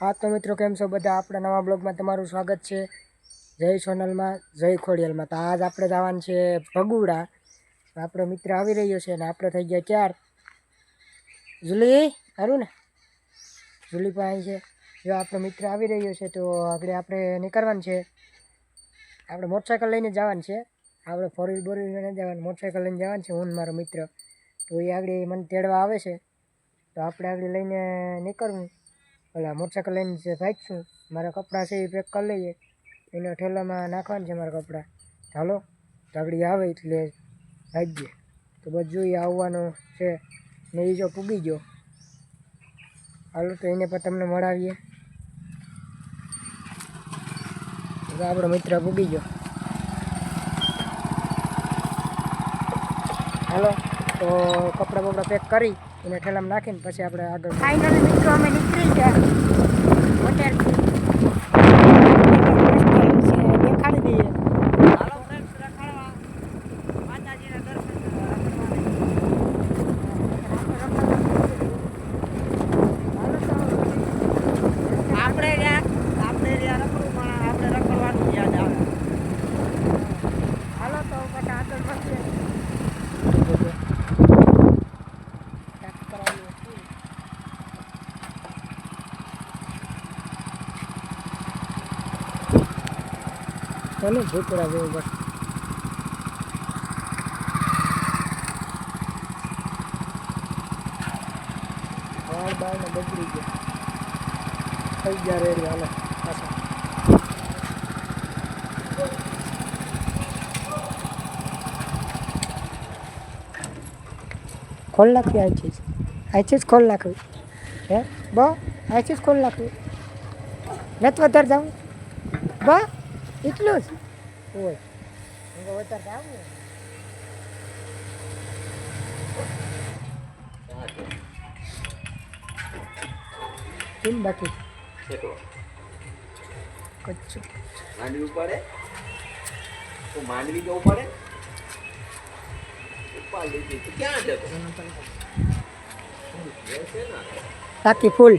હા, તો મિત્રો, કેમ છો બધા? આપણા નવા બ્લોગમાં તમારું સ્વાગત છે. જય સોનલમાં, જય ખોડિયલમાં. તો આજ આપણે જવાનું છે ભગુડા. આપણો મિત્ર આવી રહ્યો છે અને આપણે થઈ ગયા ચાર. જુલી સારું ને? જુલી પાસે છે. જો આપણો મિત્ર આવી રહ્યો છે, તો આગળ આપણે નીકળવાનું છે. આપણે મોટરસાઇકલ લઈને જવાનું છે. આપણે ફોર વ્હીલ બોર વ્હીલ જવાનું મોટરસાઇકલ લઈને જવાનું છે, હું મારો મિત્ર. તો એ આગળ મને તેડવા આવે છે. તો આપણે આગળ લઈને નીકળવું. ઓલા મોટરસાઇકલ લઈને જે ભાગશું, મારા કપડાં છે એ પેક કરી લઈએ. એના ઠેલામાં નાખવાના છે મારા કપડાં. ચાલો આગળ આવે એટલે ભાગીએ. તો બધું એ આવવાનું છે, ને એ જો પૂગી ગયો. હાલો, તો એને પણ તમને મળાવીએ. આપણો મિત્ર પૂગી ગયો. હાલો, તો કપડાં બપડા પેક કરી. એને ઠેલામાં નાખીને પછી આપણે આગળ ફાઇનલી મિત્રો અમે નીકળી ગયા. હોટેલથી દેખાડી દઈએ આપણે રહ્યા આપણે રહ્યા રખડું પણ આપણે રખડવાનું યાદ આવે હાલો તો પછી આગળ મળીએ ચાલો ભૂતરા જેવું બસ. વાળ ને બગડી ગયા. થઈ ગયા ખોલ નાખવી આ ચીજ. આ ચીજ ખોલ નાખવી. હે? બ, આ ચીજ ખોલ નાખવી. નથી વધારે જાઉં. બ એટલું જ? હોય. હું વધારે કેમ બાકી? કચ્છું. માંડવી ઉપાડે? તો માંડવી તો ઉપાડે? ઉપાડ ક્યાં જતો? છે બાકી ફૂલ.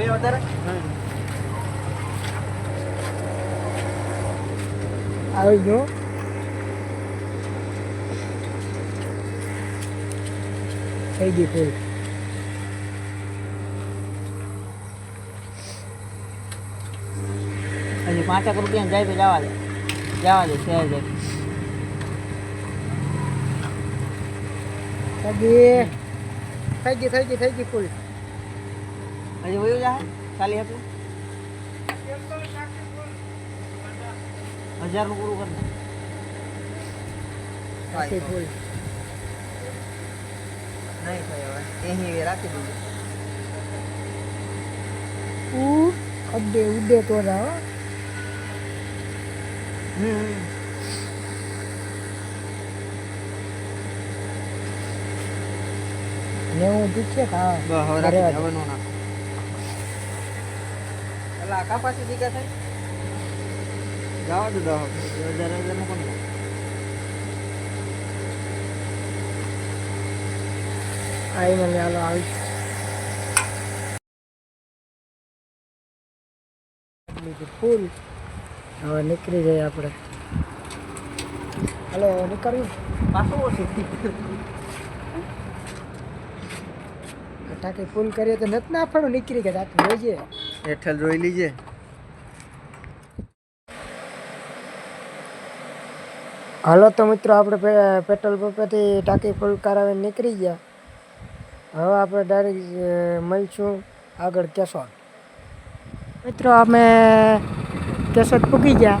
ભાઈ વધારે? આવી ગયો. થઈ ગઈ ફૂલ હજી પાંચેક રૂપિયા જાય તો જવા દે. જવા દે શહેર જાય. થઈ ગઈ થઈ ગઈ થઈ ગઈ થઈ ગઈ ફૂલ હજી વયું જાય ખાલી હતું હજારનું પૂરું કરી દે આખી ફૂલ નહીં થાય હવે અહીં રાખી દીધું ઉ અડે ઉડે તો ના હો. હમ નેવું પૂછે હા બસ હવે બરાબર. નો આ કાપાસી દીકા થાય? જવા દો દો. હજાર હજારનું આવીને હાલો આવી. ફૂલ. હવે નીકળી જઈએ આપણે. હાલો નીકળ્યું પાછું ઓછી. ટાંકી ફૂલ કરીએ તો નથી ના આપણું નીકળી ગયા ટાંકી જોઈજે હેઠળ જોઈ લીજે. હાલો તો મિત્રો આપણે પેટ્રોલ પંપેથી ટાંકી ફૂલ કરાવીને નીકળી ગયા. હવે આપણે ડાયરેક્ટ મળીશું આગળ કેશોદ. મિત્રો અમે કેશોદ પૂકી ગયા.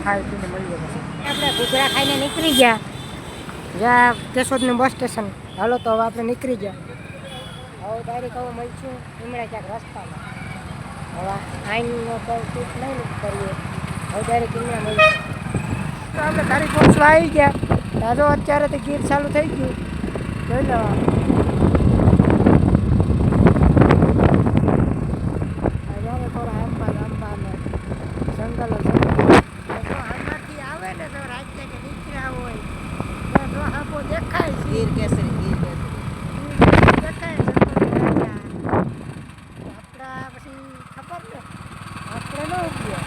આપણે ઘૂઘરા ખાઈને નીકળી ગયા. જ્યાં કેશોદનું બસ સ્ટેશન. હાલો તો હવે આપણે નીકળી ગયા. હવે ડાયરેક્ટ હવે મળશું ઉમરા ક્યાંક રસ્તામાં. હવે આઈનનો તો શૂટ નહીં કરીએ. હવે ડાયરેક્ટ ઉમરા મળીશું તો આપણે તારીખ પહોંચવા આવી ગયા. દાદો અત્યારે તો ગીર ચાલુ થઈ ગયું. જોઈ લેવા હવે થોડા આંબા આંબા ને જંગલો જંગલો જો આંબાથી આવે ને તો રાજ્ય કે નીકળ્યા હોય તો જો આંબો દેખાય છે ગીર કેસરી ગીર કેસરી દેખાય છે તો રાજા. આપણા પછી ખબર ને આપણે ન ઉભીએ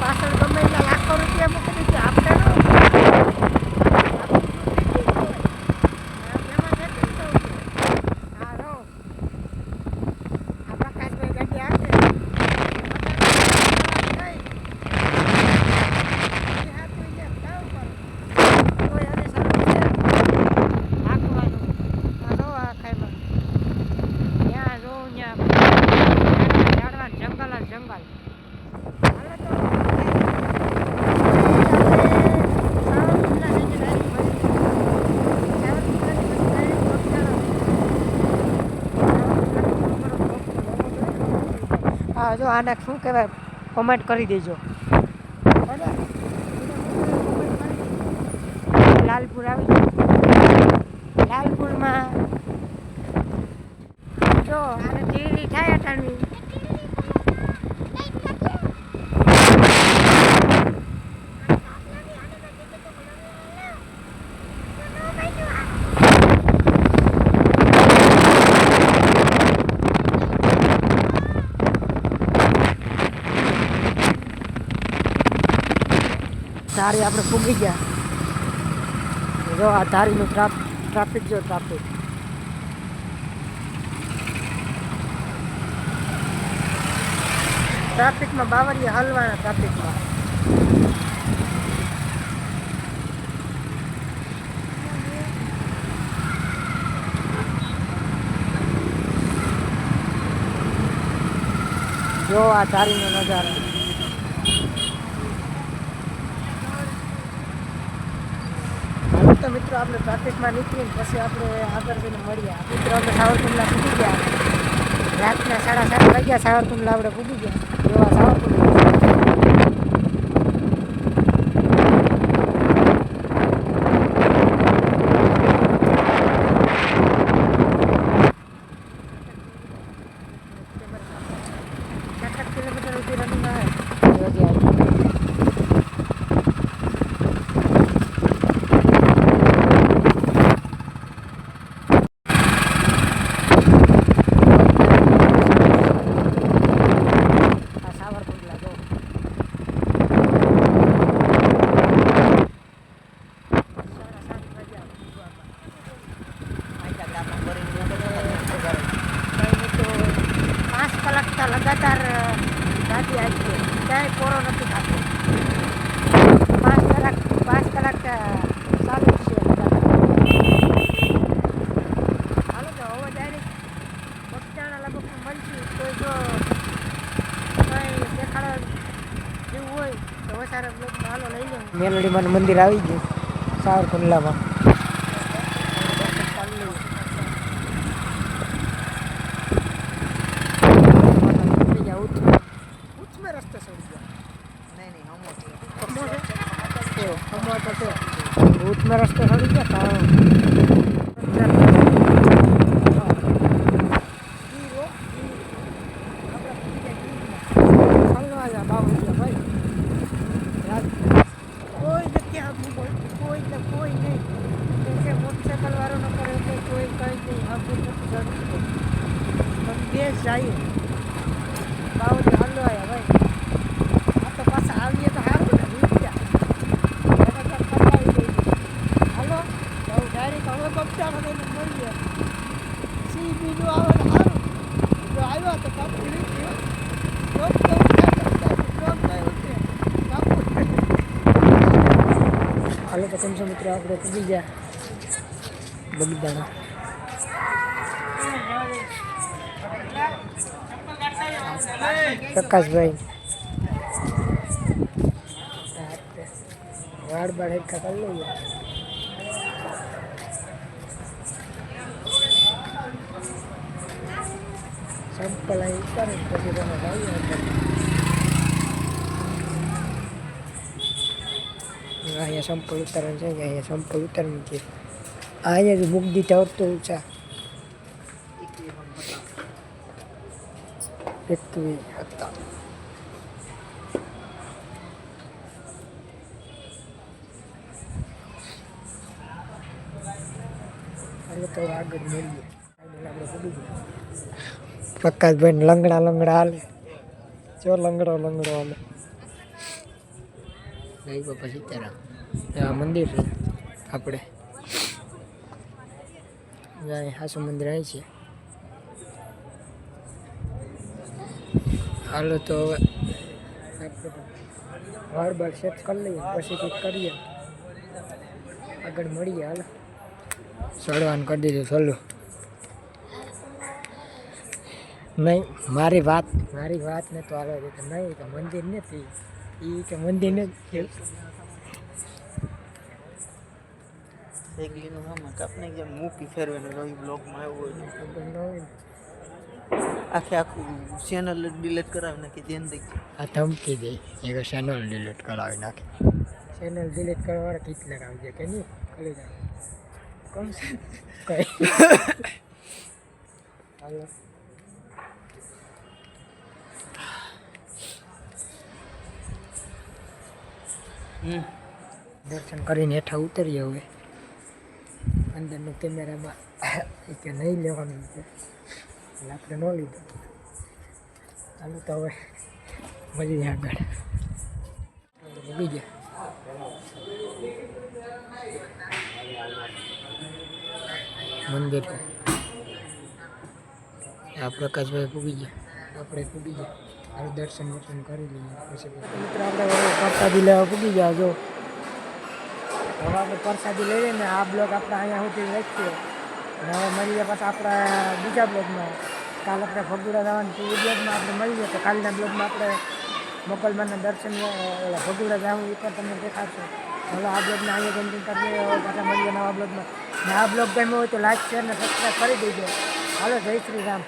પાછળ ગમે એટલા લાખો રૂપિયા મૂકી દીધી આપણે ન ઉભીએ. આપણે ઊભી જ હોય. એમાં કેટલું તો ઉભીએ. હા, જો. આ પ્રકાશભાઈ ગાડી આપે. જંગલ હા જો આને શું કહેવાય? કોમેન્ટ કરી દેજો લાલપુર આવી ગયું. લાલપુરમાં જો આને ટીડી થાય અટાણવી ધારી આપણે પૂગી ગયા. જો આ ધારીનું નું ટ્રાફિક જો ટ્રાફિક. ટ્રાફિકમાં બાવરીએ હલવાના ટ્રાફિકમાં. જો આ ધારીનો નજારો હાલો તો મિત્રો આપણે ટ્રાફિકમાં નીકળીને પછી આપણે આગળ જઈને મળીએ. મિત્રો આપણે સાવરકુંડલા પૂગી ગયા. રાતના સાડા સાત વાગ્યા સાવરકુંડલા આપણે પૂગી ગયા. જોવા સાવરકુંડલા સાત કિલોમીટર સુધી રનિંગ આવે આ સાવરકુંડલા જો સાડા સાત વાગ્યા આટલા ગ્રામમાં ભરીને મોટો કઈ તો પાંચ કલાક લગાતાર ગાડી આવી છે. ક્યાંય કોરો નથી થતો. પાંચ કલાક પાંચ કલાક ચાલુ છે હાલો તો હવે ડાયરેક્ટ બગદાણા લગભગ મળશું. કોઈ જો કંઈ દેખાડવા જેવું હોય તો વધારે બ્લોકમાં હાલો લઈ લે. મેલડીમાં મંદિર આવી ગયું. સાવરકુંડલામાં ઉચમે રસ્તે ચડી ગયા નહીં નહીં હમો છે ખમો છે એ ખમો તો છે ઉચમે રસ્તે ચડી ગયા કોઈ નથી આપવું બોલતું કોઈ ને કોઈ નહીં કેમ કે મોટરસાઇકલ વાળો ન કરે તો બે જાય બાવળી હલવાયા ભાઈ આ તો પાછા આવીએ તો સારું ને રૂપિયા હાલો તો છો મિત્રો આપણે પૂગી ગયા બગદાણા પ્રકાશભાઈ વાળ બાળ હેરખા કરી લઈએ સંપલ ઉતારે પછી તમે ભાઈ અહીંયા સંપલ ઉતારવાનું છે કે અહીંયા સંપલ ઉતારવાનું છે અહીંયા જ મૂકી દીધા હોત તો ઊંચા એકવી હતા હવે તો આગળ મળીએ Final આપણે પડી ગયા પ્રકાશભાઈ લંગડા લંગડા હાલે જો લંગડો લંગડો હાલે જય બાપા સીતારામ આ મંદિર છે, આપણે. અહીં હાસુ મંદિર અહીં છે. હાલો તો હવે વાર બાર સેટ કરી લઈએ, પછી કંઈક કરીએ. આગળ મળીએ, હાલો. ચડવાનું કરી દીધું, ચાલો. નહીં, મારી વાત મારી વાત ને તો આવે નહીં તો મંદિર નથી. એ કે મંદિર નથી. એક લીનું આમાં કાપને જેમ મૂકી ફેરવે ને નવી બ્લોગમાં આવ્યો હોય ખબર ન હોય ને. આખે આખું ચેનલ ડિલીટ કરાવી નાખી ધ્યાન દઈ આ ધમકી દે એક ચેનલ ડિલીટ કરાવી નાખે ચેનલ ડિલીટ કરવાવાળા કેટલાક આવી જાય કે નહીં કરી જાય કોણ છે કઈ હાલો હમ દર્શન કરીને હેઠા ઉતરીએ હવે અંદરનું કેમેરામાં એ કે નહીં લેવાનું છે એટલે આપણે ન લીધું ચાલો તો હવે મળીએ આગળ મૂકી ગયા મંદિર આ પ્રકાશભાઈ પૂગી ગયા આપણે પૂગી ગયા હવે દર્શન વર્શન કરી લઈએ પછી મિત્રો આપણે હવે પ્રસાદી લેવા પૂગી ગયા જો હવે આપણે પરસાદી લઈ લઈએ ને આ બ્લોગ આપણે અહીંયા સુધી રાખીએ. હવે મળીએ પાછા આપણા બીજા બ્લોગમાં. કાલ આપણે ભગુડા જવાનું એ બ્લોગમાં આપણે મળીએ તો કાલના બ્લોગમાં આપણે મોકલમાના દર્શન ઓલા ભગુડા જવું એ પણ તમને દેખાશે. હવે આ બ્લોગને અહીંયા કન્ટિન્યુ કરીએ. પાછા મળીએ નવા બ્લોગમાં. આ બ્લોગ ગમ્યો હોય તો લાઈક શેર ને સબસ્ક્રાઈબ કરી દેજો. હાલો, જય શ્રી રામ.